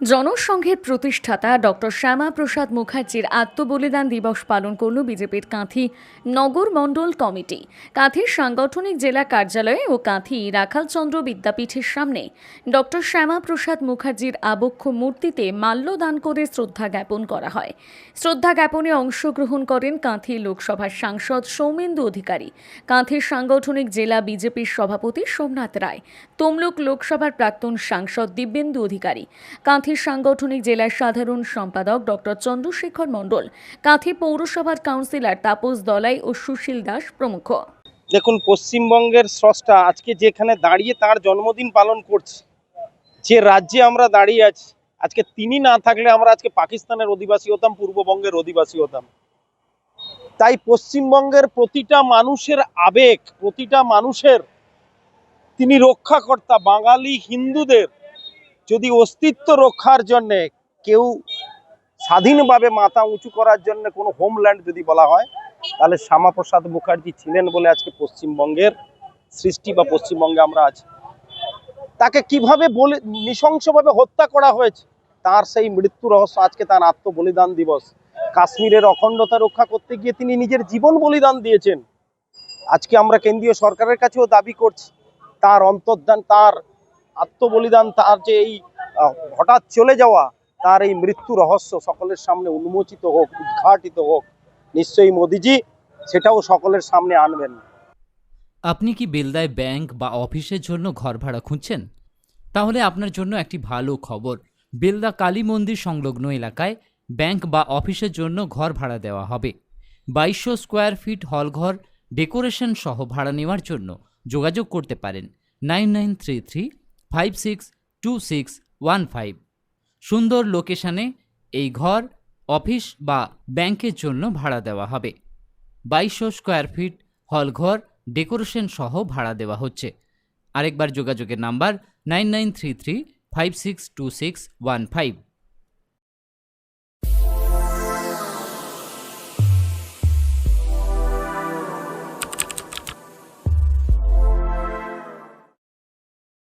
জনসংঘের প্রতিষ্ঠাতা ডক্টর শ্যামা প্রসাদ মুখার্জির আত্মবলিদান দিবস পালন করল বিজেপির কাঁথি নগর মণ্ডল কমিটি। কাঁথির সাংগঠনিক জেলা কার্যালয়ে ও কাঁথি রাখালচন্দ্র বিদ্যাপীঠের সামনে ডক্টর শ্যামা প্রসাদ মুখার্জির আবক্ষ মূর্তিতে মাল্যদান করে শ্রদ্ধা জ্ঞাপন করা হয়। শ্রদ্ধা জ্ঞাপনে অংশগ্রহণ করেন কাঁথি লোকসভার সাংসদ সৌমেন্দু অধিকারী। কাঁথির সাংগঠনিক জেলা বিজেপির সভাপতি সোমনাথ রায়। তমলুক লোকসভার প্রাক্তন সাংসদ দিব্যেন্দু অধিকারী। কাঁথির সাংগঠনিক জেলার সাধারণ সম্পাদক ডক্টর চন্দ্রশেখর মণ্ডল, কাঁথি পৌরসভার কাউন্সিলর তাপস দলাই ও সুশীল দাস প্রমুখ। দেখুন, পশ্চিমবঙ্গের স্রষ্টা আজকে যেখানে দাঁড়িয়ে তার জন্মদিন পালন করছে, যে রাজ্যে আমরা দাঁড়িয়ে আছি, আজকে তিনি না থাকলে আমরা আজকে পাকিস্তানের অধিবাসী হতাম, পূর্ববঙ্গের অধিবাসী হতাম। তাই পশ্চিমবঙ্গের প্রতিটা মানুষের আবেগ, প্রতিটা মানুষের তিনি রক্ষাকর্তা, বাঙালি হিন্দুদের যদি অস্তিত্ব রক্ষার জন্যে কেউ স্বাধীনভাবে মাথা উঁচু করার জন্য কোনো হোমল্যান্ড যদি বলা হয়, তাহলে শ্যামাপ্রসাদ মুখার্জি ছিলেন বলে আজকে পশ্চিমবঙ্গের সৃষ্টি বা পশ্চিমবঙ্গে আমরা আছি। তাকে কীভাবে বলে, নৃশংসভাবে হত্যা করা হয়েছে, তার সেই মৃত্যু রহস্য আজকে তার আত্মবলিদান দিবস। কাশ্মীরের অখণ্ডতা রক্ষা করতে গিয়ে তিনি নিজের জীবন বলিদান দিয়েছেন। আজকে আমরা কেন্দ্রীয় সরকারের কাছেও দাবি করছি, তার অন্তর্ধান, তার আত্মবলিদান, তার যে এই হঠাৎ চলে যাওয়া, তার এই মৃত্যু রহস্য সকলের সামনে উন্মোচিত হোক, উদ্ঘাটিত হোক, নিশ্চয়ই মোদিজি সেটাও সকলের সামনে আনবেন। আপনি কি বেলদায় ব্যাংক বা অফিসের জন্য ঘর ভাড়া খুঁজছেন? তাহলে আপনার জন্য একটি ভালো খবর। বেলদা কালী মন্দির সংলগ্ন এলাকায় ব্যাংক বা অফিসের জন্য ঘর ভাড়া দেওয়া হবে। বাইশশো স্কোয়ার ফিট হলঘর ডেকোরেশন সহ ভাড়া নেওয়ার জন্য যোগাযোগ করতে পারেন। Nine nine three three five six two six one five সুন্দর লোকেশানে এই ঘর, অফিস বা ব্যাংকের জন্য ভাড়া দেওয়া হবে। বাইশশো স্কোয়ার ফিট হল ঘর, ডেকোরেশন সহ ভাড়া দেওয়া হচ্ছে। আরেকবার যোগাযোগের number nine nine three three five six two six one five.